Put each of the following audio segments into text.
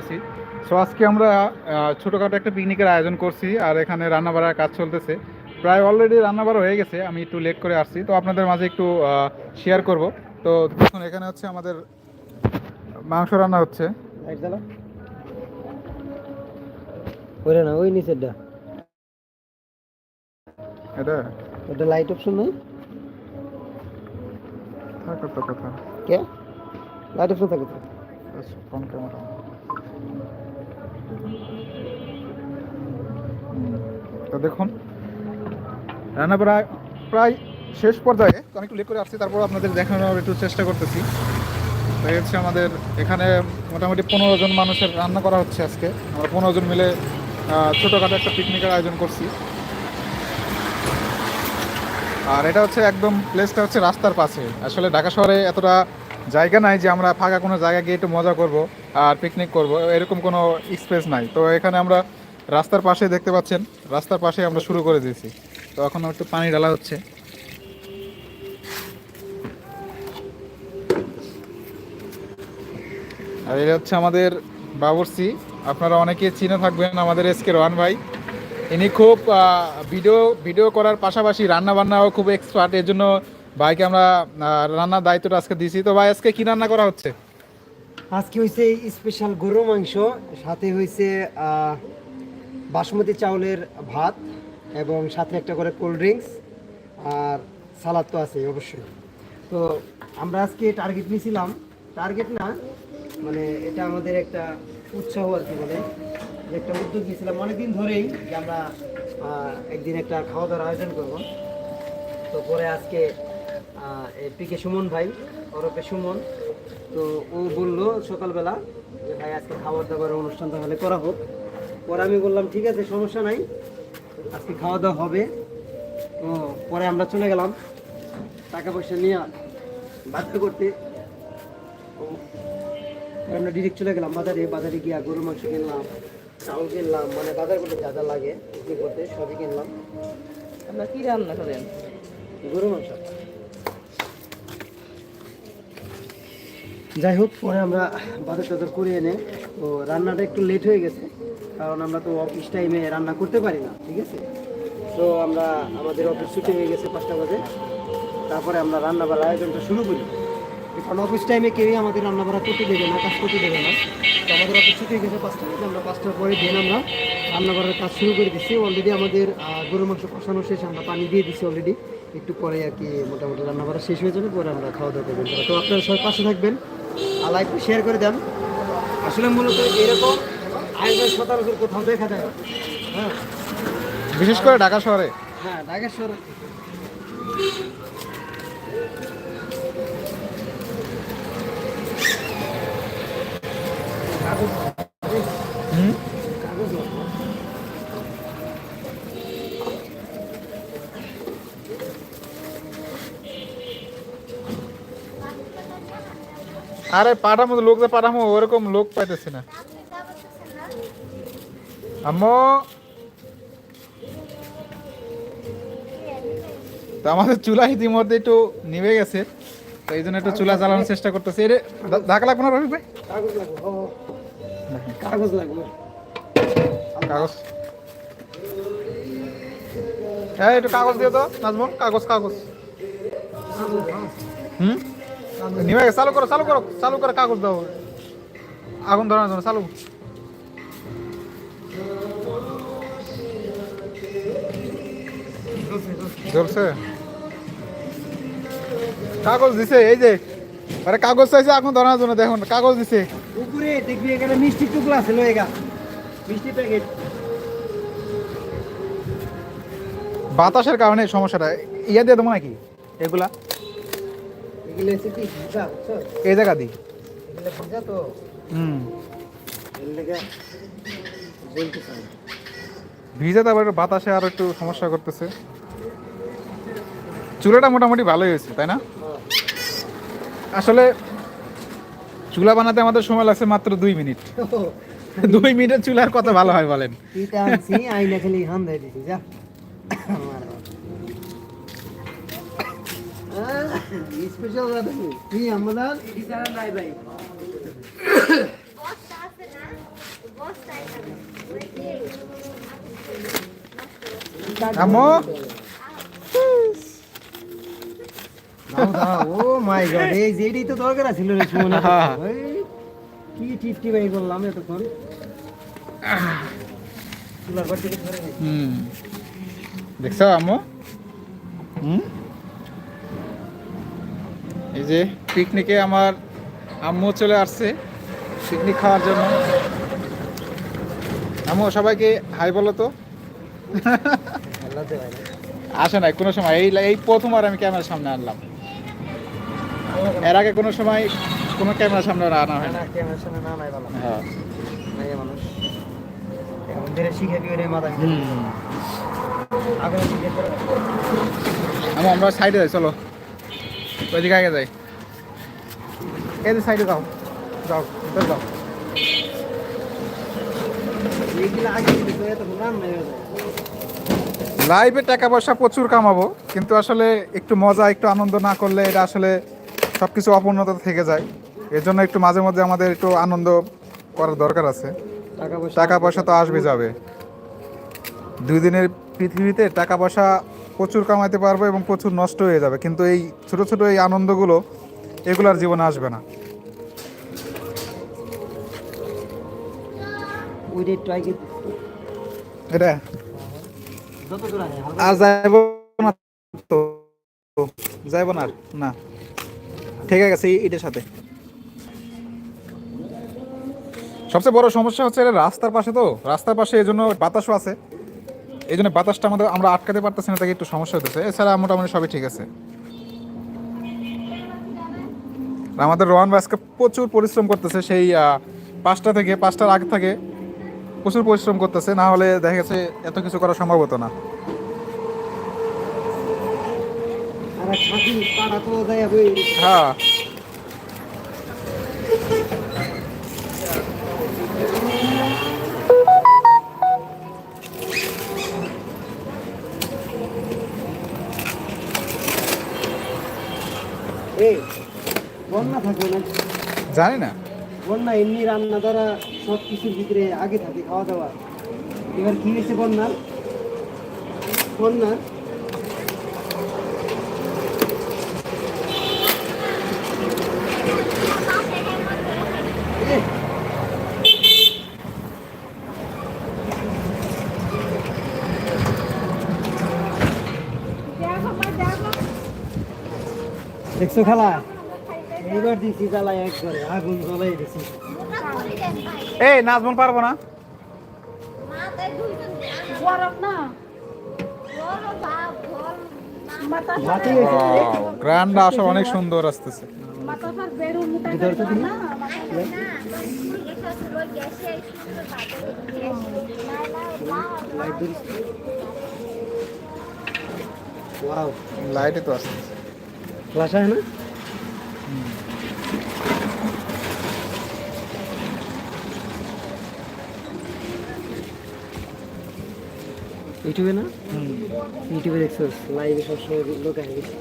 আছি। সো আজকে আমরা ছোটখাটো একটা পিকনিকের আয়োজন করছি আর এখানে রান্না বাড়ার কাজ চলতেছে। প্রায় অলরেডি রান্না বাড়া হয়ে গেছে আমি একটু লেট করে আসছি। তো আপনাদের মাঝে একটু শেয়ার করব। তো দেখুন এখানে হচ্ছে আমাদের মাংস রান্না হচ্ছে। না ওই নিচেরটা। এটা? ওটা লাইট অপশন নেই? থাকার তো কথা। কে? লাইট অপশন থাকে তো। ক্যামেরা তো দেখুন, রান্না প্রায় প্রায় শেষ পর্যায়ে, তো একটু লেট করে আসছি, তারপর আপনাদের দেখানোর একটু চেষ্টা করতেছি। তো হচ্ছে আমাদের, এখানে মোটামুটি পনেরো জন মানুষের রান্না করা হচ্ছে আজকে। আমরা পনেরো জন মিলে ছোটোখাটো একটা পিকনিকের আয়োজন করছি। আর এটা হচ্ছে একদম প্লেসটা হচ্ছে রাস্তার পাশে। আসলে ঢাকা শহরে এতটা জায়গা নাই যে আমরা ফাঁকা কোনো জায়গা গিয়ে একটু মজা করব আর পিকনিক করব, এরকম কোনো স্পেস নাই। তো এখানে আমরা রাস্তার পাশে দেখতে পাচ্ছেন, রাস্তার পাশে আমরা শুরু করে দিয়েছি। তো এখন একটু পানি ডালা হচ্ছে। আর এটা হচ্ছে আমাদের বাবরসি। আপনারা অনেকে চিনে থাকবেন আমাদের এসকে রোহান ভাই। ইনি খুব ভিডিও ভিডিও করার পাশাপাশি রান্না বান্নাও খুব এক্সপার্ট এর জন্য ভাইকে আমরা রান্নার দায়িত্বটা আজকে দিছি। তো ভাই, আজকে কি রান্না করা হচ্ছে? আজকে হয়েছে স্পেশাল গরু মাংস, সাথে হয়েছে বাসমতি চাউলের ভাত এবং সাথে একটা করে কোল্ড ড্রিঙ্কস আর সালাদ তো আছে অবশ্যই। তো আমরা আজকে টার্গেট নিয়েছিলাম। টার্গেট না মানে এটা আমাদের একটা উৎসাহ আর কি বলে। একটা উদ্যোগ নিয়েছিলাম অনেকদিন ধরেই যে আমরা একদিন একটা খাওয়া দাওয়ার আয়োজন করব। তো পরে আজকে পিকে সুমন ভাই ওরফে সুমন। তো ও বলল সকালবেলা যে ভাই আজকে খাবার দাবার অনুষ্ঠান তাহলে করা হোক। পরে আমি বললাম ঠিক আছে সমস্যা নাই। আজকে খাওয়া দাওয়া হবে। তো পরে আমরা চলে গেলাম। টাকা পয়সা নিয়ে বাজার করতে। আমরা ডিরেক্ট চলে গেলাম বাজারে। বাজারে গিয়ে গরু মাংস কিনলাম চাউল কিনলাম মানে বাজার করতে যা যা লাগে করতে সবই কিনলাম। আপনার কি রান্না করেন? গরু মাংস। যাই হোক পরে আমরা বাজার টাজার করে এনে তো রান্নাটা একটু লেট হয়ে গেছে কারণ আমরা তো অফিস টাইমে রান্না করতে পারি না ঠিক আছে? তো আমরা আমাদের অফিস ছুটি হয়ে গেছে পাঁচটা বাজে। তারপরে আমরা রান্না বাড়ার আয়োজনটা শুরু করি। কারণ অফিস টাইমে কেউই আমাদের রান্না বাড়া করতে দেবে না কাজ করতে দেবে না। তো আমাদের অফিস ছুটি হয়ে গেছে পাঁচটা বাজে আমরা পাঁচটার পরে দিন আমরা রান্না বাড়ার কাজ শুরু করে দিচ্ছি। অলরেডি আমাদের আহ, গরু মাংস কষানো শেষ আমরা পানি দিয়ে দিচ্ছি অলরেডি একটু পরে আর কি মোটামুটি রান্না বাড়া শেষ হয়ে যাবে পরে আমরা খাওয়া দাওয়া করবেন। তো আপনারা সবাই পাশে থাকবেন। লাইক শেয়ার করে দেন। আসলে মূলত এরকম আয়োজন সচরাচর কোথাও দেখা যায় হ্যাঁ। বিশেষ করে ঢাকা শহরে? হ্যাঁ ঢাকেশ্বর হুম আরে পাঠামো লোক যে পাঠামো ওরকম লোক পাইতেছি না। আম্মু। তো আমাদের চুলা ইতিমধ্যে একটু নিভে গেছে তো এই জন্য একটু চুলা জ্বালানোর চেষ্টা করতেছি। এরে ঢাকা লাগবে না রবি ভাই? কাগজ লাগবে। কাগজ। কাগজ হ্যাঁ একটু কাগজ দিয়ে তো নাজমুল কাগজ কাগজ। হুম? চালু করো চালু করো চালু করে কাগজ দাও। আগুন ধরানোর জন্য চালু। জ্বলছে কাগজ দিছে এই যে। আরে কাগজ চাইছে আগুন ধরানোর জন্য দেখুন কাগজ দিছে। উপরে দেখবি এখানে মিষ্টি টুকরো আছে মিষ্টি প্যাকেট। বাতাসের কারণে সমস্যাটা। ইয়া দিয়ে দেবো নাকি? এগুলা? এই জায়গা তো হুম। ভিজে তারপর একটু বাতাসে আরও একটু সমস্যা করতেছে। চুলাটা মোটামুটি ভালোই হয়েছে তাই না। আসলে চুলা বানাতে আমাদের সময় লাগছে মাত্র দুই মিনিট। দুই মিনিটের চুলার কত ভালো হয় বলেন। খালি স্পেশাল তুই আমাদের বিচারা নাই ভাই দাও ও মাই গড এই যে তো দরকার ছিল রে সুমনা। কি টিপটি বাই করলাম এতক্ষণ? হুম। দেখছ আম্মু? হুম? এই যে পিকনিকে আমার আম্মু চলে আসছে পিকনিক খাওয়ার জন্য। আম্মু সবাইকে হাই বলো তো। আসে নাই কোনো সময়। এই এই প্রথমবার আমি ক্যামেরার সামনে আনলাম। এর আগে কোনো সময় কোনো ক্যামেরার সামনে আনা হয় না ক্যামেরার সামনে না নাই ভালো। হ্যাঁ। মানুষ। এখন ধীরে শিখে বিয়ে রে মাথা আগে শিখে আম্মু আমরা সাইডে যাই চলো। ওইদিকে আগে যাই সাইডে যাও যাও ভিতরে যাও লাইভে টাকা পয়সা প্রচুর কামাবো কিন্তু আসলে একটু মজা একটু আনন্দ না করলে এটা আসলে সব কিছু অপূর্ণতা থেকে যায়। এর জন্য একটু মাঝে মধ্যে আমাদের একটু আনন্দ করার দরকার আছে। টাকা পয়সা টাকা পয়সা তো আসবে যাবে। দুই দিনের পৃথিবীতে টাকা পয়সা প্রচুর কামাইতে পারব এবং প্রচুর নষ্ট হয়ে যাবে। কিন্তু এই ছোট ছোট এই আনন্দগুলো এগুলার জীবনে আসবে না। এটা আর যাইব না তো। যাইব না না। ঠিক আছে এটার সাথে। সবচেয়ে বড় সমস্যা হচ্ছে রাস্তার পাশে তো। রাস্তার পাশে এই জন্য বাতাসও আছে। এই জন্য বাতাসটা আমাদের আমরা আটকাতে পারতেছি না তাকে একটু সমস্যা হতেছে এছাড়া মোটামুটি সবই ঠিক আছে। আমাদের রোহান ভাই আজকে প্রচুর পরিশ্রম করতেছে সেই পাঁচটা থেকে পাঁচটার আগে থেকে প্রচুর পরিশ্রম করতেছে। না হলে দেখা গেছে এত কিছু করা সম্ভব হতো না। হ্যাঁ। বন্যা থাকবে না। জানি না। বন্যা এমনি রান্না দ্বারা সব কিছুর ভিতরে আগে থাকে খাওয়া দাওয়া। এবার কি হয়েছে বন্যার? বন্যার দেখছ খেলা? এইবার দিছি জ্বালায় একবারে আগুন জ্বলাই দিছি। এই নাচবন পারব না? অনেক সুন্দর আসতেছে। লাইটে তো আসতেছে। फ्लैश है ना ইউটিউবে না ইউটিউবে দেখছো লাইভে সবসময় লোক আগে গেছে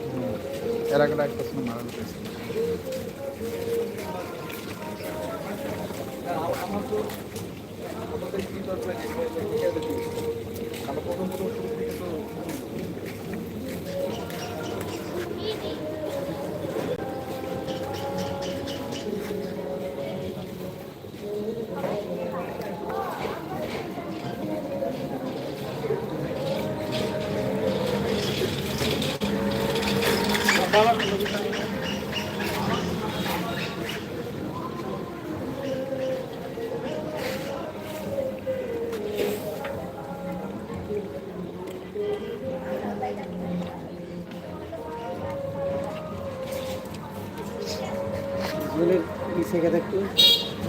এর আগে লাইট পছন্দ মারা যেতেছে বলে পিছিয়ে গেছে একটু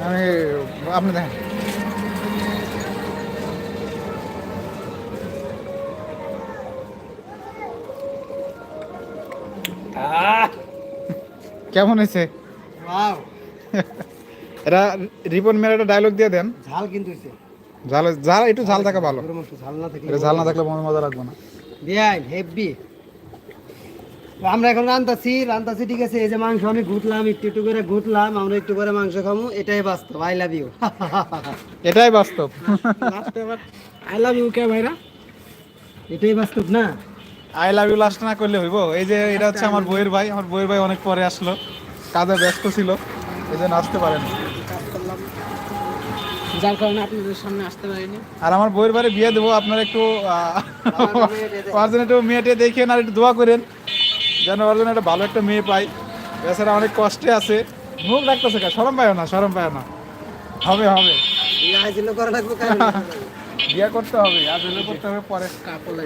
আমি আপনি দেখেন। কেমন হয়েছে? ওয়াও এটা রিপন মেরে একটা ডায়লগ দিয়ে দেন। ঝাল কিন্তু হইছে ঝাল ঝাল একটু ঝাল থাকা ভালো। ঝাল না থাকলে ঝাল না থাকলে মনে মজা লাগবে না। বেআইন হেভি আমরা এখন রান্তাছি রান্তাছি ঠিক আছে এই যে মাংস আমি ঘুটলাম একটু একটু করে ঘুটলাম আমরা একটু করে মাংস খামু এটাই বাস্তব আই লাভ ইউ এটাই বাস্তব। আই লাভ ইউ কে ভাইরা? এটাই বাস্তব না? আই লাভ ইউ লাস্ট না করলে হইব। এই যে এটা হচ্ছে আমার বইয়ের ভাই আমার বইয়ের ভাই অনেক পরে আসলো। কাজে ব্যস্ত ছিল এই জন্য আসতে পারেন। যার কারণে আপনাদের সামনে আসতে পারিনি। আর আমার বইয়ের বাড়ি বিয়ে দেবো আপনারা একটু একটু মেয়েটে দেখেন আর একটু দোয়া করেন। যেন ওর জন্য একটা ভালো একটা মেয়ে পাই। এছাড়া অনেক কষ্টে আছে। মুখ রাখতেছে কা সরম পায় না সরম পায় না। হবে হবে। বিয়ে করতে হবে আর বিয়ে করতে হবে পরে। কাপড়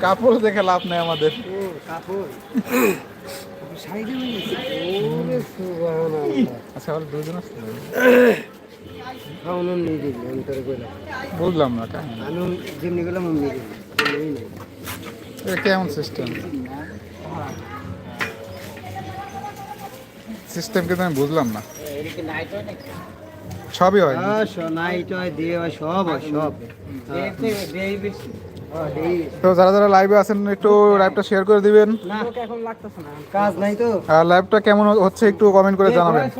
কাপড় দেখে লাভ নেই আমাদের। কাপড় ওরে আচ্ছা দুজন কইলাম বুঝলাম না কেমন? সিস্টেম সিস্টেম কিন্তু আমি বুঝলাম না। সবই হয়। হ্যাঁ নাইট হয় দিয়ে হয় সব হয় সব। হ্যাঁ, তো যারা যারা লাইভে আছেন একটু লাইভটা শেয়ার করে দিবেন। এখন লাগতেছে না। কাজ নাই তো। আর লাইভটা কেমন হচ্ছে একটু কমেন্ট করে জানাবেন। ভাই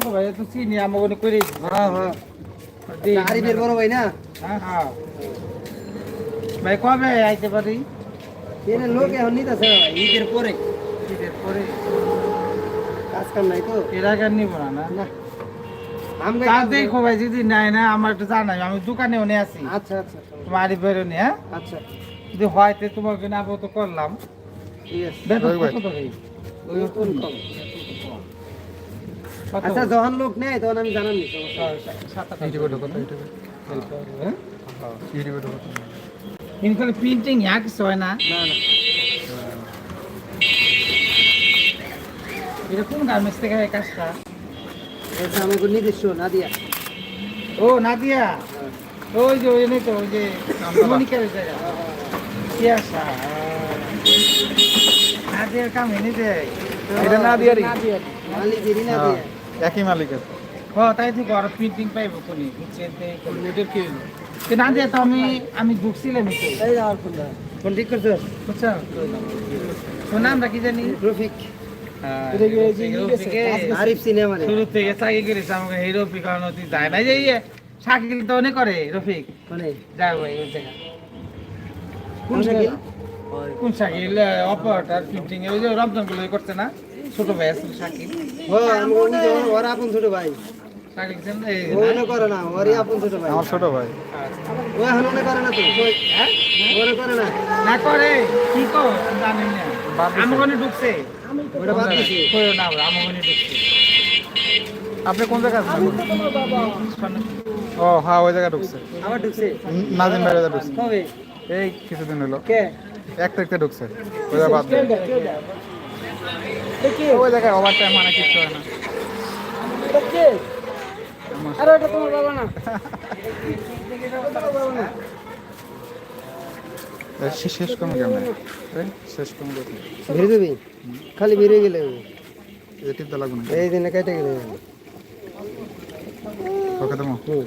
হ্যাঁ হ্যাঁ। বড় ভাই না? হ্যাঁ ভাই কবে আইতে পারি? লোক এখন নিতেছে ঈদের পরে। ঈদের পরে কাজ কাম নাই তো? এর আগে নিব না না? না। আমরা কাজ দেখো ভাই যদি নাই না আমার একটু জানাই আমি দোকানেও নিয়ে আসি। আচ্ছা আচ্ছা তোমার বেরো নিয়ে হ্যাঁ? আচ্ছা। যদি হয় তোমাকে না তো করলাম। আছে? আচ্ছা যখন লোক নেই তখন আমি জানানি হ্যাঁ? প্রিন্টিং ইয়া কিছু হয় না। না না। এটা কোন গার্মেন্টস থেকে হয় কাজটা? এটা আমাকে নিজস্ব না দিয়া ও নাদিয়া? ওই যে ওই নেই তো ওই যে মনিকার ওই জায়গা। কি আশা? নাদিয়ার কাম এনে দেয় এটা নাদিয়ারই? মালিক দেরি না হ্যাঁ, দিয়া একই মালিকের। ও তাই তো ঘর প্রিন্টিং পাইব কোনি? বুঝছে কম্পিউটার কি? তো নাদিয়া তো আমি আমি ঢুকছিলাম এই যাওয়ার ফোন দা ঠিক করছ? বুঝছ? তো নামটা কি জানি? রফিক। হ্যাঁ? রফিকে শুরু থেকে চাকরি করেছে আমাকে হিরো পিকানো তুই যায়। না যে ইয়ে শাকিল তো অনেক করে রফিক। যাই ভাই ওই জায়গা কোন শাকিল কোন শাকিল অপারেটার প্রিন্টিং ওই যে রমজানগুলো করছে না? ছোট ভাই আছে শাকিল ওর আপন ছোট ভাই। না, এই ও করে না ওরই আপন ছোট ভাই। আমার ছোট ভাই। ও এখন করে না তো? হ্যাঁ? করে না? না করে কি কো জানি না। আপনি কোন আছেন ও হ্যাঁ ওই জায়গায় ঢুকছে। নাজিম ভাই ঢুকছে। এই কিছুদিন হলো। এক তারিখে ঢুকছে। ওই জায়গায় বাদ ওই জায়গায় ওভার টাইম মানে কিছু হয় না। আরে ওটা তোমার বাবা না। শেষ কম কেমন? শেষ কম দেখি ভিড়ে দেবি খালি ভিড়ে গেলে এই টিপটা লাগবে না এই দিনে কেটে গেলে ওকে দেবো হুম।